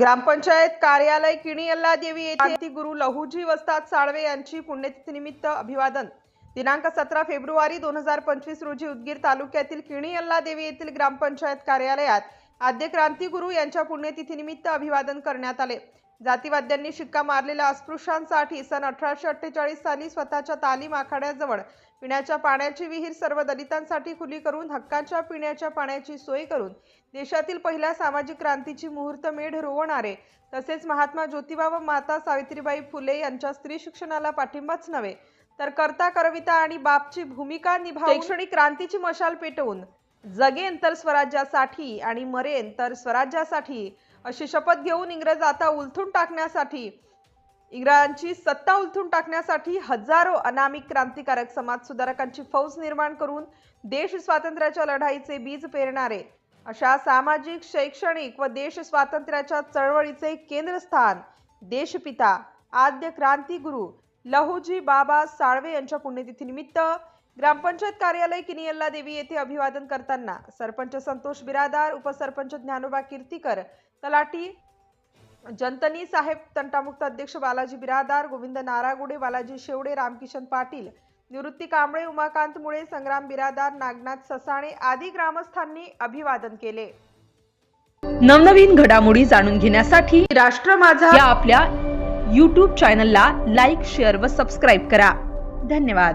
ग्रामपंचायत कार्यालय किणी देवी येथे गुरु लहुजी वस्ताद साळवे यांची पुण्यतिथीनिमित्त अभिवादन. दिनांक सतरा फेब्रुवारी दोन हजार पंचवीस रोजी उदगीर तालुक्यातील किणी देवी येथील ग्रामपंचायत कार्यालयात आद्य क्रांतिगुरु यांच्या पुण्यतिथीनिमित्त अभिवादन करण्यात आले. जातीवाद्यांनी शिक्का मारलेल्या अस्पृश्यांसाठी सन अठराशे अठ्ठेचाळीस साली स्वतःच्या तालीम आखाड्याजवळ पिण्याच्या पाण्याची विहीर सर्व दलितांसाठी खुली करून हक्काच्या पिण्याच्या पाण्याची सोय करून देशातील पहिल्या सामाजिक क्रांतीची मुहूर्तमेढ रोवणारे तसेच महात्मा ज्योतिबा व माता सावित्रीबाई फुले यांच्या स्त्री शिक्षणाला पाठिंबाच नव्हे तर कर्ता करविता आणि बापची भूमिका निभाव शैक्षणिक क्रांतीची मशाल पेटवून जगेन तर स्वराज्यासाठी आणि मरेन तर स्वराज्यासाठी अशी शपथ घेऊन इंग्रज आता उलथून टाकण्यासाठी इंग्रजांची सत्ता उलथून टाकण्यासाठी हजारो अनामिक क्रांतिकारक समाज सुधारकांची फौज निर्माण करून देश स्वातंत्र्याच्या लढाईचे बीज पेरणारे अशा सामाजिक शैक्षणिक व देश स्वातंत्र्याच्या चळवळीचे केंद्रस्थान देशपिता आद्य क्रांतिगुरु लहुजी बाबा साळवे यांच्या पुण्यतिथीनिमित्त ग्रामपंचायत कार्यालय किनियल्ला देवी येथे अभिवादन करताना सरपंच संतोष बिरादार उपसरपंच ज्ञानोबा कीर्तीकर तलाठी जनतनी साहेब तंटामुक्त अध्यक्ष बालाजी बिरादार गोविंद नारागुडे बालाजी शेवडे रामकिशन पाटील निवृत्ती कांबळे उमाकांत मुळे संग्राम बिरादार नागनाथ ससाणे आदी ग्रामस्थांनी अभिवादन केले. नवनवीन घडामोडी जाणून घेण्यासाठी राष्ट्र माझा या आपल्या यूट्यूब चॅनलला लाईक शेअर व सबस्क्राईब करा. धन्यवाद.